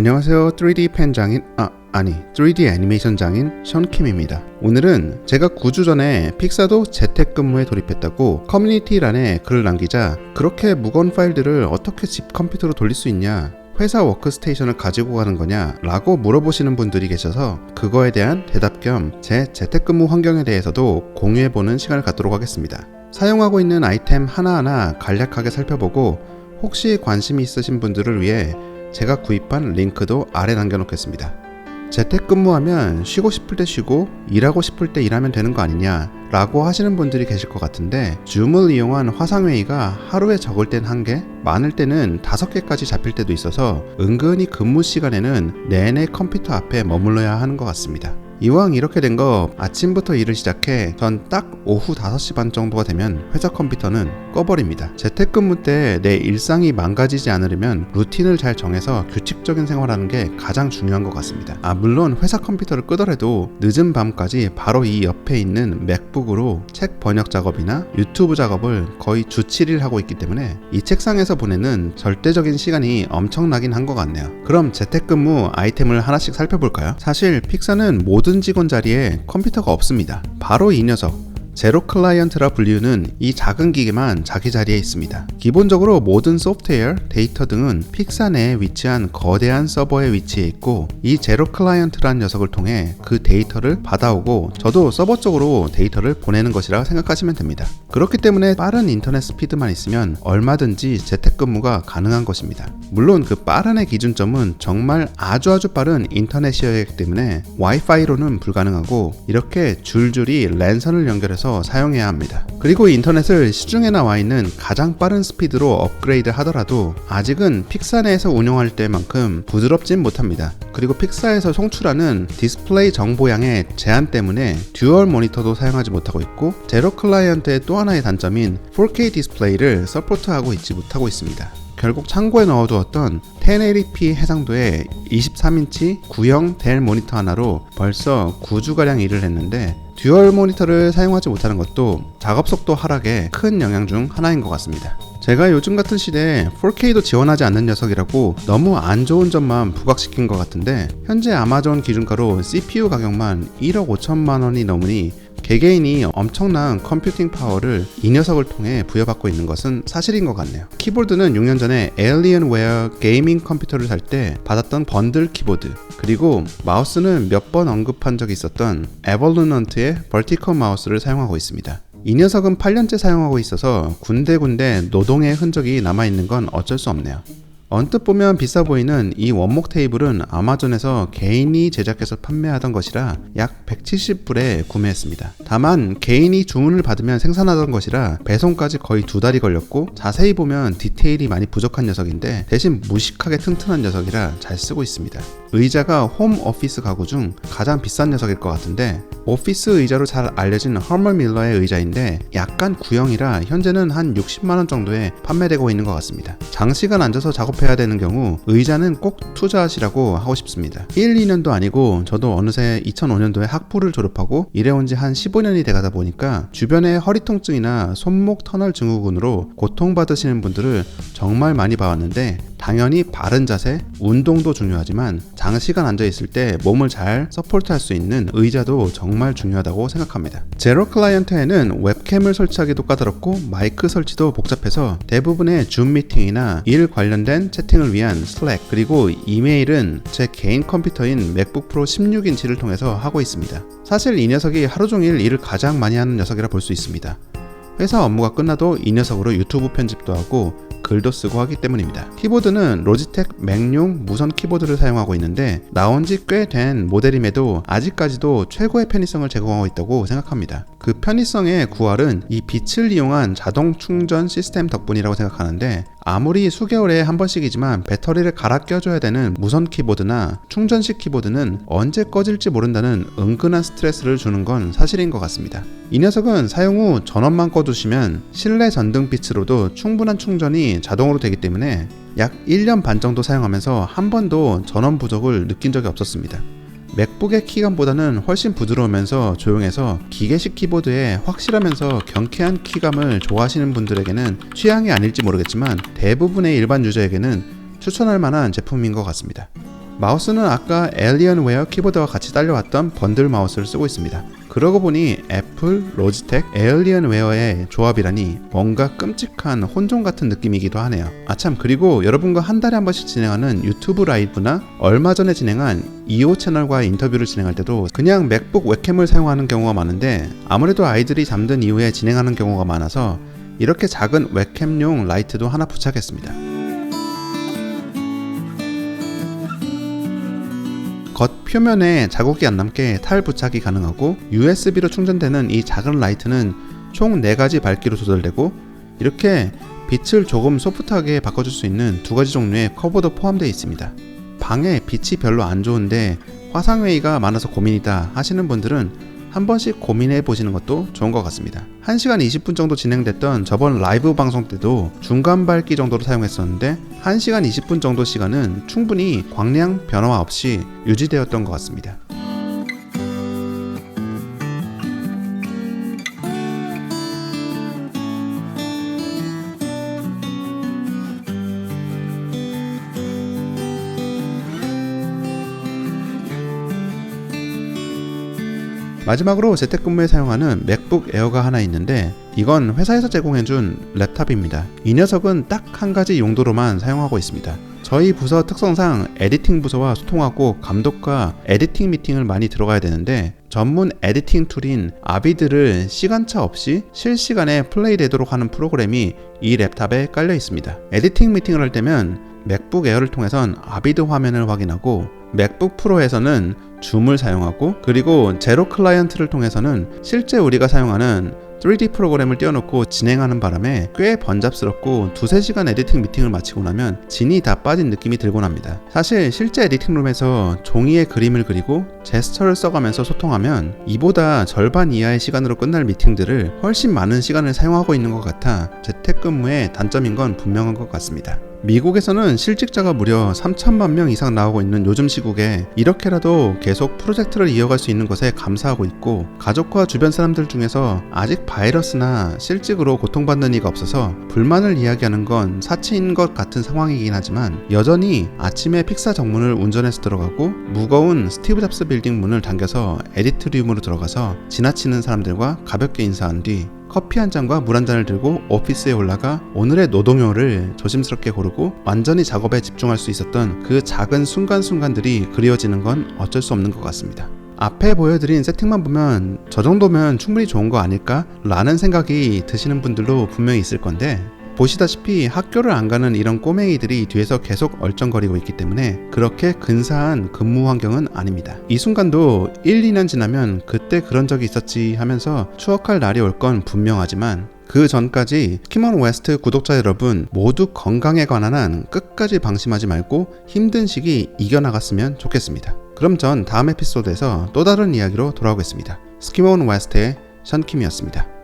안녕하세요. 3D 펜 장인 아 아니 3D 애니메이션 장인 션킴입니다. 오늘은 제가 9주 전에 픽사도 재택근무에 돌입했다고 커뮤니티란에 글을 남기자 그렇게 무거운 파일들을 어떻게 집 컴퓨터로 돌릴 수 있냐 회사 워크스테이션을 가지고 가는 거냐 라고 물어보시는 분들이 계셔서 그거에 대한 대답 겸 제 재택근무 환경에 대해서도 공유해보는 시간을 갖도록 하겠습니다. 사용하고 있는 아이템 하나하나 간략하게 살펴보고 혹시 관심이 있으신 분들을 위해 제가 구입한 링크도 아래 남겨놓겠습니다. 재택근무하면 쉬고 싶을 때 쉬고 일하고 싶을 때 일하면 되는 거 아니냐 라고 하시는 분들이 계실 것 같은데 줌을 이용한 화상회의가 하루에 적을 땐 한 개, 많을 때는 다섯 개까지 잡힐 때도 있어서 은근히 근무 시간에는 내내 컴퓨터 앞에 머물러야 하는 것 같습니다. 이왕 이렇게 된 거 아침부터 일을 시작해 전 딱 오후 5시 반 정도가 되면 회사 컴퓨터는 꺼버립니다. 재택근무 때 내 일상이 망가지지 않으려면 루틴을 잘 정해서 규칙적인 생활하는 게 가장 중요한 것 같습니다. 아 물론 회사 컴퓨터를 끄더라도 늦은 밤까지 바로 이 옆에 있는 맥북으로 책 번역 작업이나 유튜브 작업을 거의 주 7일 하고 있기 때문에 이 책상에서 보내는 절대적인 시간이 엄청나긴 한 것 같네요. 그럼 재택근무 아이템을 하나씩 살펴볼까요? 사실 픽사는 모든 직원 자리에 컴퓨터가 없습니다. 바로 이 녀석 제로 클라이언트라 불리우는 이 작은 기계만 자기 자리에 있습니다. 기본적으로 모든 소프트웨어, 데이터 등은 픽사 내에 위치한 거대한 서버에 위치해 있고 이 제로 클라이언트란 녀석을 통해 그 데이터를 받아오고 저도 서버 쪽으로 데이터를 보내는 것이라 생각하시면 됩니다. 그렇기 때문에 빠른 인터넷 스피드만 있으면 얼마든지 재택근무가 가능한 것입니다. 물론 그 빠른의 기준점은 정말 아주 아주 빠른 인터넷이어야 하기 때문에 와이파이로는 불가능하고 이렇게 줄줄이 랜선을 연결해서 사용해야 합니다. 그리고 인터넷을 시중에 나와 있는 가장 빠른 스피드로 업그레이드 하더라도 아직은 픽사 내에서 운영할 때만큼 부드럽진 못합니다. 그리고 픽사에서 송출하는 디스플레이 정보량의 제한 때문에 듀얼 모니터도 사용하지 못하고 있고 제로 클라이언트의 또 하나의 단점인 4K 디스플레이를 서포트하고 있지 못하고 있습니다. 결국 창고에 넣어두었던 1080p 해상도의 23인치 구형 델 모니터 하나로 벌써 9주가량 일을 했는데 듀얼 모니터를 사용하지 못하는 것도 작업 속도 하락에 큰 영향 중 하나인 것 같습니다. 제가 요즘 같은 시대에 4K도 지원하지 않는 녀석이라고 너무 안 좋은 점만 부각시킨 것 같은데 현재 아마존 기준가로 CPU 가격만 1억 5천만 원이 넘으니 개개인이 엄청난 컴퓨팅 파워를 이 녀석을 통해 부여받고 있는 것은 사실인 것 같네요. 키보드는 6년 전에 에일리언웨어 게이밍 컴퓨터를 살 때 받았던 번들 키보드 그리고 마우스는 몇 번 언급한 적이 있었던 에버루넌트의 벌티컬 마우스를 사용하고 있습니다. 이 녀석은 8년째 사용하고 있어서 군데군데 노동의 흔적이 남아있는 건 어쩔 수 없네요. 언뜻 보면 비싸 보이는 이 원목 테이블은 아마존에서 개인이 제작해서 판매하던 것이라 약 170불에 구매했습니다. 다만 개인이 주문을 받으면 생산하던 것이라 배송까지 거의 두 달이 걸렸고 자세히 보면 디테일이 많이 부족한 녀석인데 대신 무식하게 튼튼한 녀석이라 잘 쓰고 있습니다. 의자가 홈 오피스 가구 중 가장 비싼 녀석일 것 같은데 오피스 의자로 잘 알려진 허멀 밀러의 의자인데 약간 구형이라 현재는 한 60만원 정도에 판매되고 있는 것 같습니다. 장시간 앉아서 작업 해야 되는 경우 의자는 꼭 투자하시라고 하고 싶습니다. 1, 2년도 아니고 저도 어느새 2005년도에 학부를 졸업하고 일해온 지 한 15년이 돼가다 보니까 주변에 허리 통증이나 손목 터널 증후군으로 고통받으시는 분들을 정말 많이 봐왔는데 당연히 바른 자세, 운동도 중요하지만 장시간 앉아 있을 때 몸을 잘 서포트할 수 있는 의자도 정말 중요하다고 생각합니다. 제로 클라이언트에는 웹캠을 설치하기도 까다롭고 마이크 설치도 복잡해서 대부분의 줌 미팅이나 일 관련된 채팅을 위한 슬랙 그리고 이메일은 제 개인 컴퓨터인 맥북 프로 16인치를 통해서 하고 있습니다. 사실 이 녀석이 하루 종일 일을 가장 많이 하는 녀석이라 볼 수 있습니다. 회사 업무가 끝나도 이 녀석으로 유튜브 편집도 하고 글도 쓰고 하기 때문입니다. 키보드는 로지텍 맥용 무선 키보드를 사용하고 있는데 나온 지 꽤 된 모델임에도 아직까지도 최고의 편의성을 제공하고 있다고 생각합니다. 그 편의성의 구할은 이 빛을 이용한 자동 충전 시스템 덕분이라고 생각하는데 아무리 수개월에 한 번씩이지만 배터리를 갈아 껴줘야 되는 무선 키보드나 충전식 키보드는 언제 꺼질지 모른다는 은근한 스트레스를 주는 건 사실인 것 같습니다. 이 녀석은 사용 후 전원만 꺼두시면 실내 전등 빛으로도 충분한 충전이 자동으로 되기 때문에 약 1년 반 정도 사용하면서 한 번도 전원 부족을 느낀 적이 없었습니다. 맥북의 키감보다는 훨씬 부드러우면서 조용해서 기계식 키보드에 확실하면서 경쾌한 키감을 좋아하시는 분들에게는 취향이 아닐지 모르겠지만 대부분의 일반 유저에게는 추천할 만한 제품인 것 같습니다. 마우스는 아까 에일리언웨어 키보드와 같이 딸려왔던 번들 마우스를 쓰고 있습니다. 그러고 보니 애플, 로지텍, 에일리언웨어의 조합이라니 뭔가 끔찍한 혼종 같은 느낌이기도 하네요. 아참 그리고 여러분과 한 달에 한 번씩 진행하는 유튜브 라이브나 얼마 전에 진행한 2호 채널과의 인터뷰를 진행할 때도 그냥 맥북 웹캠을 사용하는 경우가 많은데 아무래도 아이들이 잠든 이후에 진행하는 경우가 많아서 이렇게 작은 웹캠용 라이트도 하나 부착했습니다. 겉 표면에 자국이 안 남게 탈 부착이 가능하고 USB로 충전되는 이 작은 라이트는 총 4가지 밝기로 조절되고 이렇게 빛을 조금 소프트하게 바꿔줄 수 있는 두 가지 종류의 커버도 포함되어 있습니다. 방에 빛이 별로 안 좋은데 화상회의가 많아서 고민이다 하시는 분들은 한 번씩 고민해 보시는 것도 좋은 것 같습니다. 1시간 20분 정도 진행됐던 저번 라이브 방송 때도 중간 밝기 정도로 사용했었는데 1시간 20분 정도 시간은 충분히 광량 변화 없이 유지되었던 것 같습니다. 마지막으로 재택근무에 사용하는 맥북 에어가 하나 있는데 이건 회사에서 제공해준 랩탑입니다. 이 녀석은 딱 한 가지 용도로만 사용하고 있습니다. 저희 부서 특성상 에디팅 부서와 소통하고 감독과 에디팅 미팅을 많이 들어가야 되는데 전문 에디팅 툴인 아비드를 시간차 없이 실시간에 플레이 되도록 하는 프로그램이 이 랩탑에 깔려 있습니다. 에디팅 미팅을 할 때면 맥북 에어를 통해선 아비드 화면을 확인하고 맥북 프로에서는 줌을 사용하고 그리고 제로 클라이언트를 통해서는 실제 우리가 사용하는 3D 프로그램을 띄워놓고 진행하는 바람에 꽤 번잡스럽고 두세 시간 에디팅 미팅을 마치고 나면 진이 다 빠진 느낌이 들곤 합니다. 사실 실제 에디팅룸에서 종이에 그림을 그리고 제스처를 써가면서 소통하면 이보다 절반 이하의 시간으로 끝날 미팅들을 훨씬 많은 시간을 사용하고 있는 것 같아 재택근무의 단점인 건 분명한 것 같습니다. 미국에서는 실직자가 무려 3천만 명 이상 나오고 있는 요즘 시국에 이렇게라도 계속 프로젝트를 이어갈 수 있는 것에 감사하고 있고 가족과 주변 사람들 중에서 아직 바이러스나 실직으로 고통받는 이가 없어서 불만을 이야기하는 건 사치인 것 같은 상황이긴 하지만 여전히 아침에 픽사 정문을 운전해서 들어가고 무거운 스티브 잡스 빌딩 문을 당겨서 에디트룸으로 들어가서 지나치는 사람들과 가볍게 인사한 뒤 커피 한 잔과 물 한 잔을 들고 오피스에 올라가 오늘의 노동요를 조심스럽게 고르고 완전히 작업에 집중할 수 있었던 그 작은 순간순간들이 그리워지는 건 어쩔 수 없는 것 같습니다. 앞에 보여드린 세팅만 보면 저 정도면 충분히 좋은 거 아닐까? 라는 생각이 드시는 분들도 분명히 있을 건데 보시다시피 학교를 안 가는 이런 꼬맹이들이 뒤에서 계속 얼쩡거리고 있기 때문에 그렇게 근사한 근무 환경은 아닙니다. 이 순간도 1, 2년 지나면 그때 그런 적이 있었지 하면서 추억할 날이 올 건 분명하지만 그 전까지 키먼 웨스트 구독자 여러분 모두 건강에 관한 한 끝까지 방심하지 말고 힘든 시기 이겨나갔으면 좋겠습니다. 그럼 전 다음 에피소드에서 또 다른 이야기로 돌아오겠습니다. 스키먼 웨스트의 션킴이었습니다.